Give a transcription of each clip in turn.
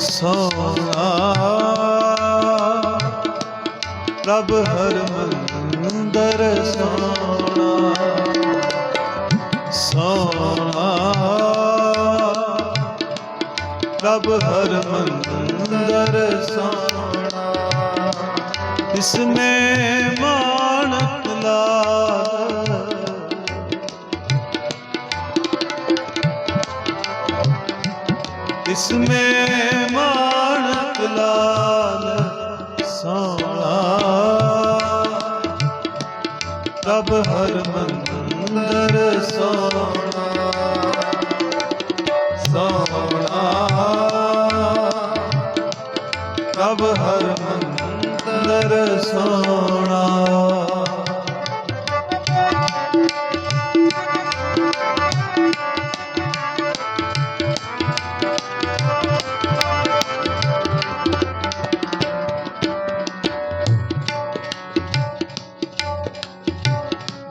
ਸੋਣਾ ਪ੍ਰਭ ਹਰ ਮੰਦਰ ਸੋਣਾ ਸੋਣਾ ਪ੍ਰਭ ਹਰ ਮੰਦਰ ਸੋਣਾ ਇਸਮੇ ਮਾਨਕ ਲਾਲ इसमें मानक लाल सोना तब हर मंदर सोना सोना तब हर मंदर सोना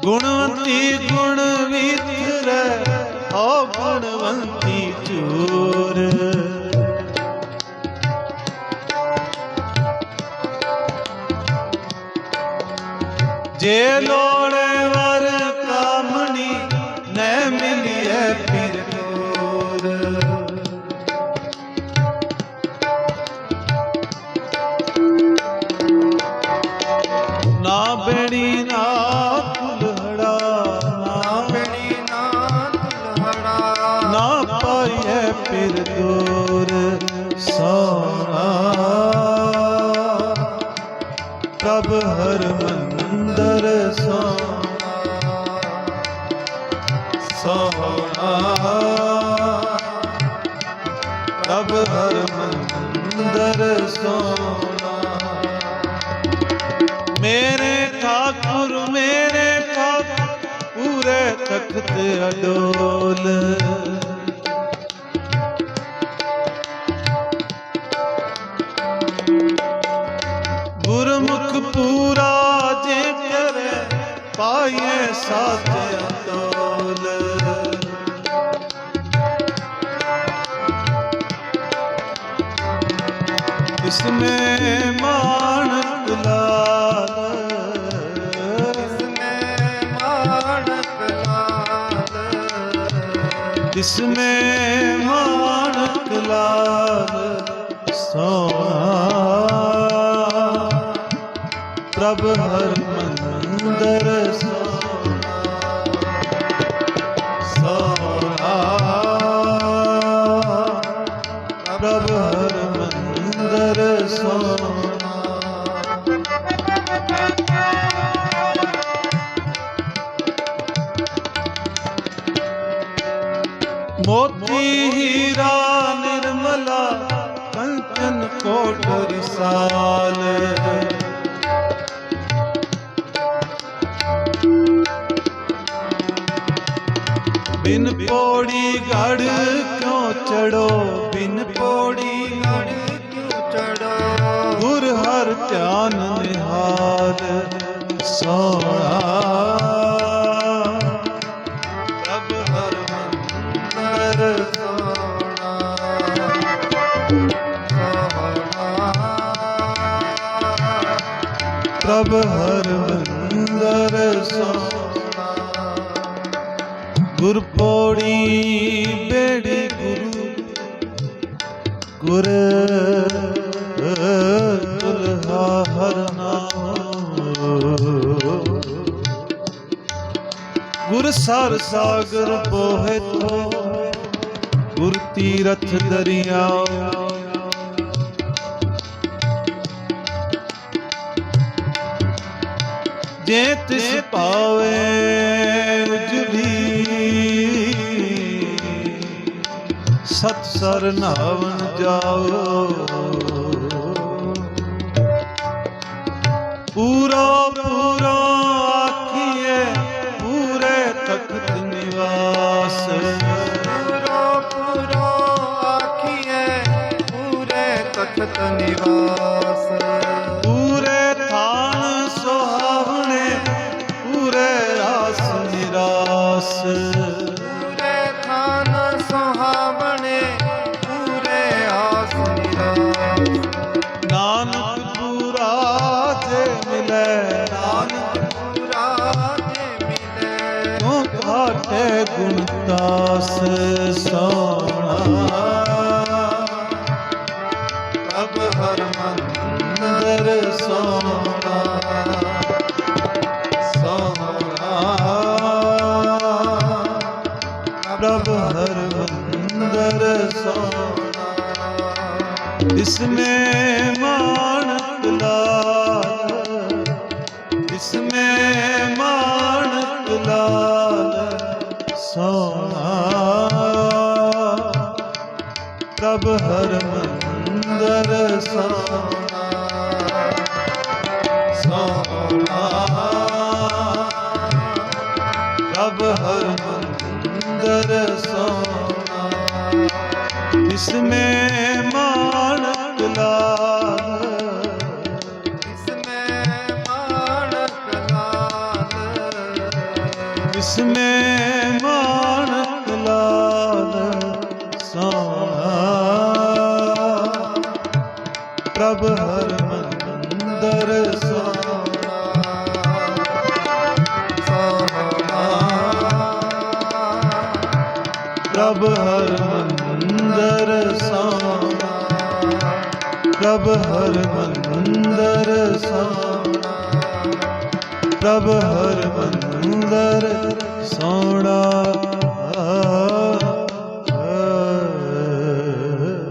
ਗੁਣਵੰਤੀ ਗੁਣ ਵਿਥਰੈ ਓ ਗੁਣਵੰਤੀ ਚੂਰ। ਜੇ ਲੋੜੇ ਫਿਰ ਦੂਰ ਸੋਣਾ ਪ੍ਰਭ ਹਰ ਮੰਦਰ ਸੋਣਾ ਸੋਣਾ ਪ੍ਰਭ ਹਰ ਮੰਦਰ ਸੋਣਾ ਮੇਰੇ ਠਾਕੁਰ ਮੇਰੇ ਠਾਕੁਰ, ਪੂਰੇ ਤਖਤ ਅਡੋਲ। ਮਨੁੱਖ ਪੂਰਾ ਜੇ ਕਰੇ ਪਾਏ ਸਾਥ ਅਤੋਲ ਇਸਨੇ ਮਾਨਤ ਲਾਲ ਇਸਨੇ ਮਾਨਤ ਲਾਲ ਇਸਨੇ ਤਬ ਹਰ ਮੰਦਰ ਸੋਹਣਾ ਪ੍ਰਭ ਹਰ ਮੰਦਰ ਸੋਹਣਾ ਨਿਰਮਲਾ ਕੰਚਨ ਕੋਟ ਰਿਸਾਲ ਬਿਨ ਪੌੜੀ ਗੜ ਕਿਉਂ ਚੜੋ? ਬਿਨ ਪੌੜੀ ਗੜ ਕਿਉ ਚੜੋ? ਗੁਰ ਹਰ ਧਿਆਨ ਨਿਹਾਲ ਸੋਣਾ ਪ੍ਰਭ ਹਰ ਮੰਦਰ ਸੋਣਾ ਪ੍ਰਭ ਹਰ ਮੰਦਰ ਸੋਣਾ ਗੁਰ ਪੌੜੀ ਬੇੜੀ ਗੁਰੂ, ਗੁਰ ਤੁਲਹਾ ਹਰ ਨਾਮ। ਗੁਰ ਸਰ ਸਾਗਰ ਬੋਹਿ ਥੋ, ਗੁਰ ਤੀਰਥ ਦਰਿਆ। ਜੇ ਤਿਸ ਪਾਵੇ ਸਤ ਸਰ ਜਾਓ ਪੂਰਾ ਦਾਸ ਸੋਹਣਾ ਹਰ ਮੰਦਰ ਸੋਹਣਾ ਸੋਹਣਾ ਪ੍ਰਭ ਹਰ ਮੰਦਰ ਪ੍ਰਭ ਹਰ ਮੰਦਰ ਸਾਣਾ ਹਰ ਮੰਦਰ ਸਾਣਾ ਇਸ ਮੇ ਮਾਣਕ ਲਾਲ। ਇਸ ਪ੍ਰਭ ਹਰ ਮੰਦਰ ਸੋਣਾ। ਪ੍ਰਭ ਹਰ ਮੰਦਰ ਸੋਣਾ।